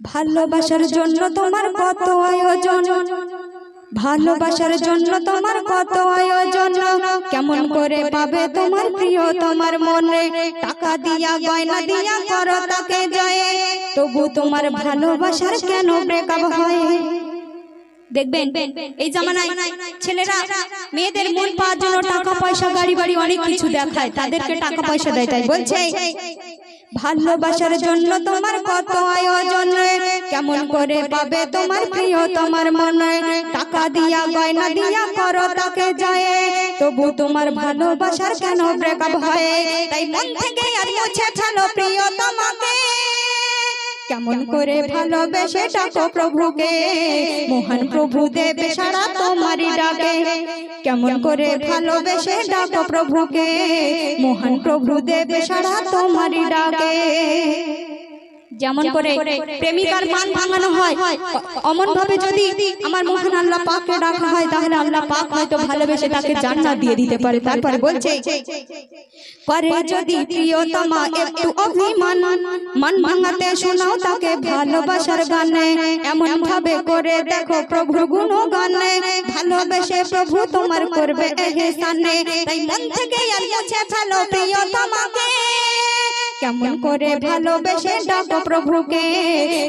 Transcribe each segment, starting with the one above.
ভালোবাসার জন্য তোমার কত আয়োজন? ভালোবাসার জন্য তোমার কত আয়োজন? কেমন করে পাবে তোমার প্রিয় তোমার মনে? টাকা দিয়া, গয়না দিয়া করো তাকে জয়। তবু তোমার ভালোবাসার কেন ব্রেকআপ হয়? দেখবেন, এই জামানায় ছেলেরা মেয়েদের মন পাওয়ার জন্য টাকা পয়সা গাড়ি বাড়ি অনেক কিছু দেখায়। তাদেরকে টাকা পয়সা দেয়, তাই বলছে? ভালোবাসার জন্য তোমার কত আয়োজন কেমন করে পাবে তোমার প্রিয় তোমার মনে? টাকা দিয়া গয়না দিয়া করো তাকে যায়। তবু তোমার ভালোবাসার কেন ব্রেকআপ হয়? তাই মন থেকে আর মুছে ফেলো প্রিয় তোমাকে। কেমন করে ভালোবেসে ডাকো প্রভুকে? মহান প্রভু দেবে সারা তোমারই ডাকে। কেমন করে ভালোবেসে ডাকো প্রভুকে? মহান প্রভু দেবে সারা তোমারই ডাকে। যেমন করে প্রেমিকার মান ভাঙানো হয় অমন ভাবে যদি আমার মহান আল্লাহ পাককে ডাকা হয় তাহলে আল্লাহ পাক হয়তো ভালোবেসে তাকে জান্নাত দিয়ে দিতে পারে। তারপরে বলছে করে যদি প্রিয়তমা একটু অভিমান মন ভাঙাতে শোনাও তাকে ভালোবাসার গানে। এমন ভাবে করে দেখো প্রভুর গুণগানে। ভালোবেসে প্রভু তোমার করবে এহসানে তাই মন থেকে আর মুছে ফেলো প্রিয়তমাকে। কেমন করে ভালোবেসে ডাকো প্রভুকে?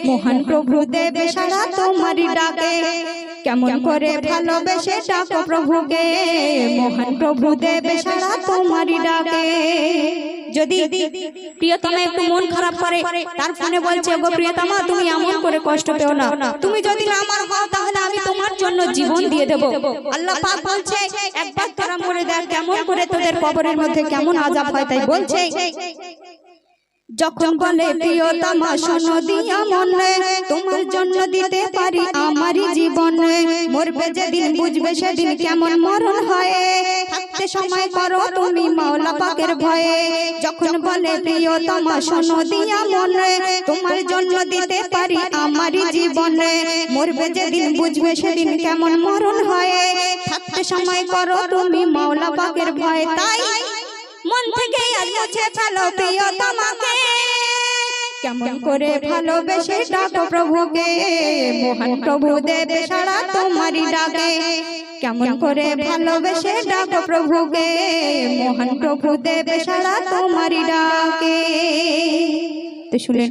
মহান প্রভু দেবে সারা তোমারই ডাকে। কেমন করে ভালোবেসে ডাকো প্রভুকে? মহান প্রভু দেবে সারা তোমারই ডাকে। যদি প্রিয়তমা একটু মন খারাপ করে তার ফোনে বলছে গো প্রিয়তমা তুমি এমন করে কষ্ট পেও না। তুমি যদি আমার হও তাহলে আমি তোমার জন্য জীবন দিয়ে দেব। আল্লাহ পাক বলছে একবার তোরা মরে দেখ কেমন করে তোদের কবরের মধ্যে কেমন আজাব হয় তাই বলছে। যখন বলে প্রিয়তমা শোনো দিয়া মনে তোমার জন্য দিতে পারি আমারই জীবনে। মরবে যেদিন বুঝবে সেদিন কেমন মরণ হয়। থাকতে সময় করো তুমি মাওলা পাকের ভয়ে। যখন বলে প্রিয়তমা শোনো দিয়া মনে তোমার জন্য দিতে পারি আমারই জীবনে। মরবে যেদিন বুঝবে সেদিন কেমন মরণ হয়। থাকতে সময় করো তুমি মাওলা পাকের ভয়ে। তাই মন থেকে মুছে ফেলো প্রিয়তমাকে। কেমন করে ভালোবেসে ডাকো প্রভুকে, মহান প্রভু দেবে সারা তোমারই ডাকে। কেমন করে ভালোবেসে ডাকো প্রভুকে, মহান প্রভু দেবে সারা তোমারই ডাকে। তো শুনে